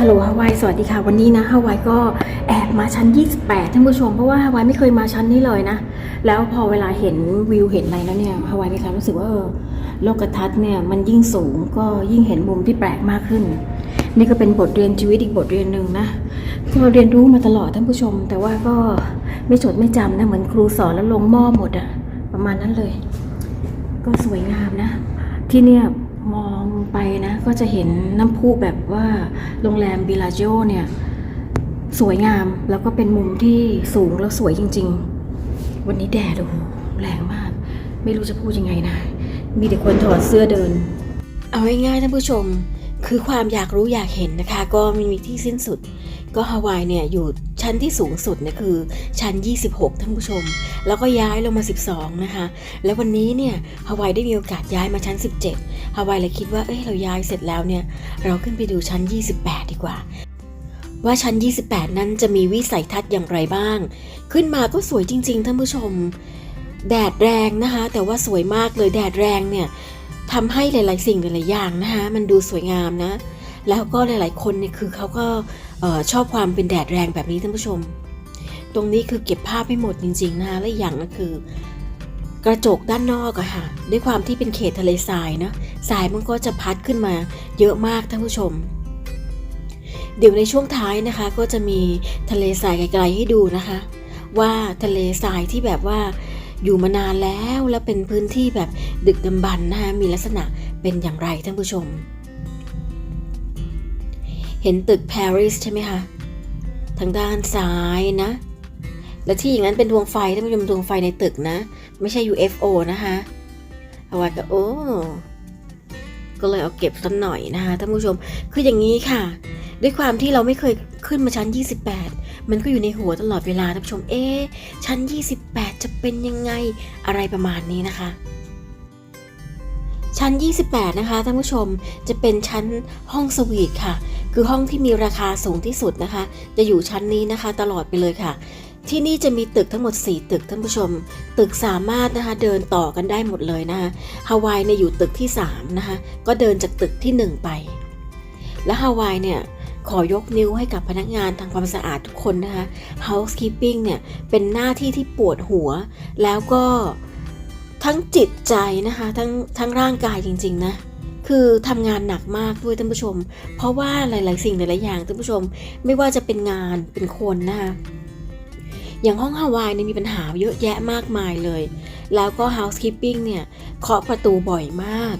ฮัลโหลฮาวายสวัสดีค่ะ วันนี้นะฮาวายก็แอบมาชั้น 28 ท่านผู้ชม เพราะว่าฮาวายไม่เคยมาชั้นนี้เลยนะ แล้วพอเวลาเห็นวิวเห็นอะไรแล้วเนี่ยฮาวายมีความรู้สึกว่าเออโลกทัศน์เนี่ยมันยิ่งสูงก็ยิ่งเห็นมุมที่แปลกมากขึ้น นี่ก็เป็นบทเรียนชีวิตอีกบทเรียนหนึ่งนะที่เราเรียนรู้มาตลอดท่านผู้ชม แต่ว่าก็ไม่จดไม่จำนะเหมือนครูสอนแล้วลงหม้อหมดอะประมาณนั้นเลย ก็สวยงามนะ ที่เนี่ย ไปนะ ก็จะเห็นน้ำพุแบบว่าโรงแรมบิลาโจเนี่ย สวยงามแล้วก็เป็นมุมที่สูงแล้วสวยจริง ๆ วันนี้แดดโอ้โหแรงมาก ไม่รู้จะพูดยังไงนะ มีแต่คนถอดเสื้อเดิน เอาง่ายๆท่านผู้ชม คือความอยากรู้อยากเห็นนะคะ ก็ไม่มีที่สิ้นสุด ก็ฮาวายเนี่ยอยู่ ชั้นที่สูงสุดเนี่ยคือชั้น 26 ท่านผู้ชม แล้วก็ย้ายลงมา 12 นะคะ แล้ววันนี้เนี่ยฮาวายได้มีโอกาสย้ายมาชั้น 17ฮาวายเลยคิดว่าเอ้ยเราย้ายเสร็จแล้วเนี่ยเราขึ้นไปดูชั้น 28 ดีกว่า ว่าชั้น 28 นั้นจะมีวิสัยทัศน์อย่างไรบ้าง ขึ้นมาก็สวยจริง ๆ ท่านผู้ชม แดดแรงนะคะ แต่ว่าสวยมากเลยแดดแรงเนี่ยทำให้หลาย ๆ สิ่งหลายๆอย่างนะคะมันดูสวยงามนะ แล้วก็หลาย ๆ คนเนี่ยคือเขาก็ชอบความเป็นแดดแรงแบบนี้ท่านผู้ชม ตรงนี้คือเก็บภาพให้หมดจริง ๆ นะคะและอย่างก็คือ กระจกด้านนอกอะค่ะด้วยความที่เป็นเขตทะเลทรายนะทรายมันก็จะพัดขึ้นมาเยอะมากท่านผู้ชม เดี๋ยวในช่วงท้ายนะคะ ก็จะมีทะเลทรายไกล ๆ ให้ดูนะคะ ว่าทะเลทรายที่แบบว่าอยู่มานานแล้วและเป็นพื้นที่แบบดึกดำบรรพ์นะคะมีลักษณะเป็นอย่างไรท่านผู้ชม เห็นตึกปารีสใช่ไหมคะ ทางด้านซ้ายนะ และที่อย่างนั้นเป็นดวงไฟท่านผู้ชมดวงไฟในตึกนะ ไม่ใช่ UFO นะคะเอาไว้ก็โอ้ก็เลยเอาเก็บสักหน่อยนะคะท่านผู้ชมคืออย่างนี้ค่ะ ด้วยความที่เราไม่เคยขึ้นมาชั้น 28 มันก็อยู่ในหัวตลอดเวลาท่านผู้ชมเอ๊ชั้น 28 จะเป็นยังไงอะไรประมาณนี้นะคะ ชั้น 28 นะคะท่านผู้ชมจะเป็นชั้นห้องสวีทค่ะ คือห้องที่มีราคาสูงที่สุดนะคะ จะอยู่ชั้นนี้นะคะตลอดไปเลยค่ะ ที่นี่จะมีตึกทั้งหมด 4 ตึกท่านผู้ชม ตึกสามารถนะคะเดินต่อกันได้หมดเลยนะคะฮาวายเนี่ยอยู่ตึกที่3นะคะก็เดินจากตึกที่ 1 ไป และฮาวายเนี่ยขอยกนิ้วให้กับพนักงานทำความสะอาดทุกคนนะคะ housekeeping เนี่ยเป็นหน้าที่ที่ปวดหัว แล้วก็ทั้งจิตใจนะคะ ทั้งทั้งร่างกายจริง ๆ นะ คือทำงานหนักมากด้วยท่านผู้ชม เพราะว่าหลาย ๆ สิ่งหลาย ๆ อย่างท่านผู้ชม ไม่ว่าจะเป็นงานเป็นคนนะคะอย่างห้องฮาวายเนี่ยมีปัญหาเยอะแยะมากมายเลย แล้วก็ housekeeping เนี่ยเคาะประตูบ่อยมาก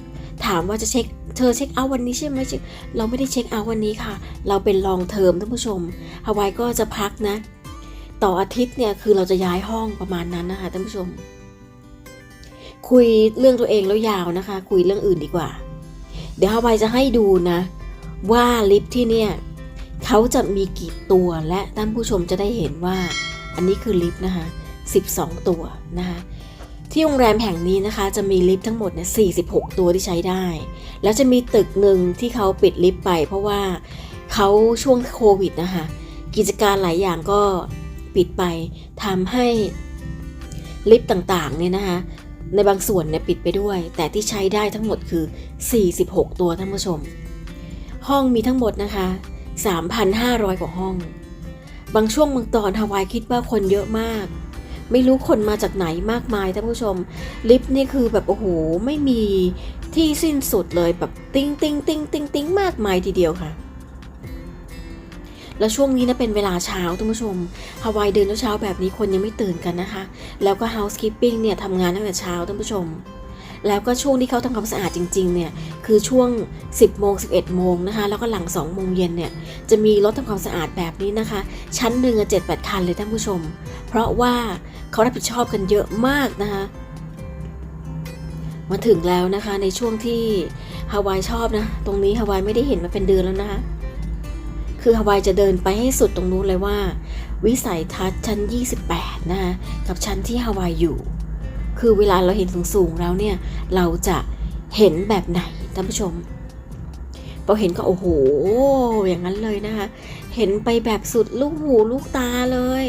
ถามว่าจะเช็คเธอเช็คเอาวันนี้ใช่ไหมเช็คเราไม่ได้เช็คเอาวันนี้ค่ะ เราเป็นลองเทอมท่านผู้ชมฮาวายก็จะพักนะ ต่ออาทิตย์เนี่ยคือเราจะย้ายห้องประมาณนั้นนะคะท่านผู้ชม คุยเรื่องตัวเองแล้วยาวนะคะ คุยเรื่องอื่นดีกว่า เดี๋ยวฮาวายจะให้ดูนะ ว่าลิฟที่เนี่ยเขาจะมีกี่ตัวและท่านผู้ชมจะได้เห็นว่า อันนี้คือลิฟต์นะคะ 12 ตัวนะคะที่โรงแรมแห่งนี้นะคะ จะมีลิฟต์ทั้งหมดเนี่ย46 ตัวที่ใช้ได้ แล้วจะมีตึกหนึ่งที่เขาปิดลิฟต์ไป เพราะว่าเขาช่วงโควิดนะคะกิจการหลายอย่างก็ปิดไปทำให้ลิฟต์ต่างๆเนี่ยนะคะ ในบางส่วนเนี่ยปิดไปด้วย แต่ที่ใช้ได้ทั้งหมดคือ 46 ตัวท่านผู้ชม ห้องมีทั้งหมดนะคะ 3,500 กว่าห้อง บางช่วงบางตอนฮาวายคิดว่าคนเยอะมาก ไม่รู้คนมาจากไหนมากมายท่านผู้ชม ลิฟต์นี่คือแบบโอ้โหไม่มีที่สิ้นสุดเลยแบบติ้งติ้งติ้งติ้งติ้งมากมายทีเดียวค่ะ แล้วช่วงนี้นะเป็นเวลาเช้าท่านผู้ชมฮาวายเดินเช้าแบบนี้คนยังไม่ตื่นกันนะคะ แล้วก็ housekeeping เนี่ยทำงานตั้งแต่เช้าท่านผู้ชม แล้วก็ช่วงที่เขาทำความสะอาดจริงๆเนี่ยคือช่วง 10โมง11โมงนะคะแล้วก็หลัง2โมงเย็นเนี่ยจะมีรถทำความสะอาดแบบนี้นะคะ ชั้นหนึ่งเจ็ดแปดคันเลยท่านผู้ชม เพราะว่าเขารับผิดชอบกันเยอะมากนะคะมาถึงแล้วนะคะในช่วงที่ฮาวายชอบนะ ตรงนี้ฮาวายไม่ได้เห็นมาเป็นเดือนแล้วนะคะ คือฮาวายจะเดินไปให้สุดตรงนู้นเลยว่า วิสัยทัศน์ชั้น 28 นะคะกับชั้นที่ฮาวายอยู่ คือเวลาเราเห็นสูงๆแล้วเนี่ย เราจะเห็นแบบไหนท่านผู้ชมพอเห็นก็โอ้โห อย่างนั้นเลยนะคะ เห็นไปแบบสุดลูกหูลูกตาเลย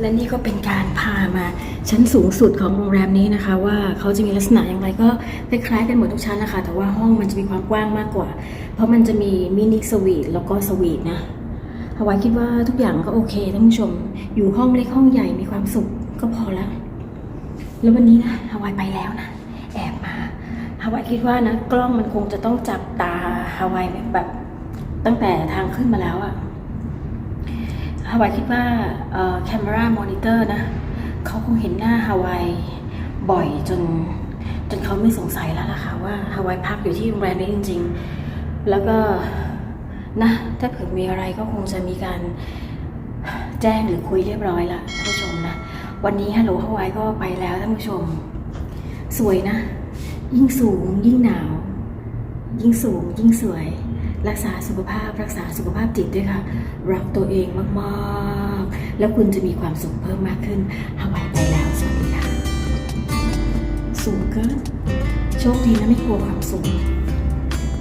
และนี่ก็เป็นการพามาชั้นสูงสุดของโรงแรมนี้นะคะ ว่าเขาจะมีลักษณะอย่างไรก็คล้ายๆกันหมดทุกชั้นนะคะ แต่ว่าห้องมันจะมีความกว้างมากกว่า เพราะมันจะมีมินิสวีทแล้วก็สวีทนะฮาวายคิดว่าทุกอย่างก็โอเคท่านผู้ชม อยู่ห้องเล็กห้องใหญ่มีความสุขก็พอแล้ว แล้ววันนี้นะฮาวายไปแล้วนะ แอบมาฮาวายคิดว่านะ กล้องมันคงจะต้องจับตาฮาวายแบบตั้งแต่ทางขึ้นมาแล้วอะฮาวายคิดว่าเอ่อ camera monitor นะเขาคงเห็นหน้าฮาวายบ่อยจนจนเขาไม่สงสัยแล้วล่ะค่ะว่าฮาวายพักอยู่ที่โรงแรมนี้จริง ๆ แล้วก็นะถ้าเผื่อมีอะไรก็คงจะมีการแจ้งหรือคุยเรียบร้อยละท่านผู้ชมนะ วันนี้ฮัลโหลฮาวายก็ไปแล้วท่านผู้ชม สวยนะ ยิ่งสูงยิ่งหนาว ยิ่งสูงยิ่งสวย รักษาสุขภาพรักษาสุขภาพจิตด้วยค่ะ รักตัวเองมากๆ แล้วคุณจะมีความสุขเพิ่มมากขึ้นฮาวายไปแล้วสวัสดีค่ะ สูงเกินโชคดีนะไม่กลัวความสูง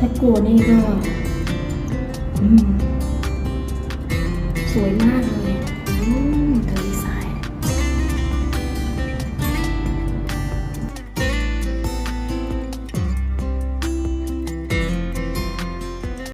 ถ้าโกนี่ก็ สวยมากเลย